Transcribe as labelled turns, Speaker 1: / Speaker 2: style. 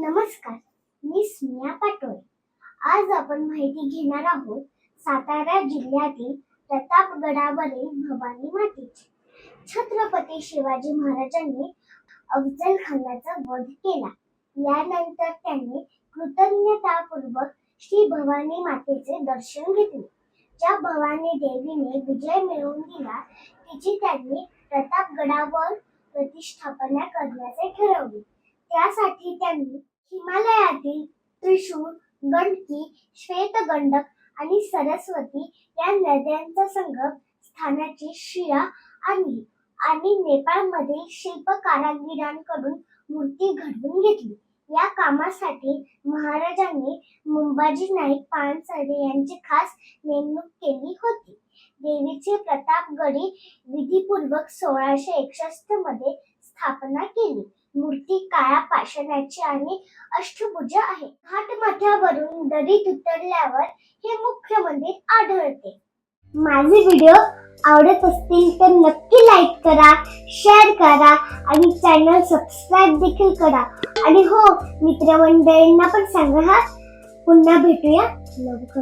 Speaker 1: नमस्कार मी स्मिया पाटोळे. आज आपण माहिती घेणार आहोत सातारा जिल्ह्यातील प्रतापगडावरील भवानी मातेची. छत्रपती शिवाजी महाराजांनी अफजल खानाचा वध केला. यानंतर त्यांनी कृतज्ञतापूर्वक श्री भवानी मातेचे दर्शन घेतले. ज्या भवानी देवीने विजय मिळवून दिला तिची त्यांनी प्रतापगडावर प्रतिष्ठापना करण्याचे ठरवले. त्यासाठी त्यांनी हिमालयातील त्रिशूळ गंडकी श्वेतगंडक आणि सरस्वती या नद्यांचा संगम स्थानाची शिळा आणली आणि नेपाळमधील शिल्पकारागिरांकडून मूर्ती घडवून घेतली. या कामासाठी महाराजांनी मुंबाजी नाईक पानसरे यांची खास नेमणूक केली होती. देवीचे प्रतापगडी विधीपूर्वक सोळाशे एकसष्टमध्ये स्थापना केली. मूर्ती काळ्या पाषाणाची आणि अष्टभुज आहे. घाटमाथ्यावरून दरीत उतरल्यावर हे मुख्य मंदिर आढळते. माझे व्हिडिओ आवडत असतील तर नक्की लाईक करा शेअर करा आणि चॅनल सबस्क्राईब देखील करा. आणि हो मित्रमंडळींना पण सांगा हा. पुन्हा भेटूया. लवकर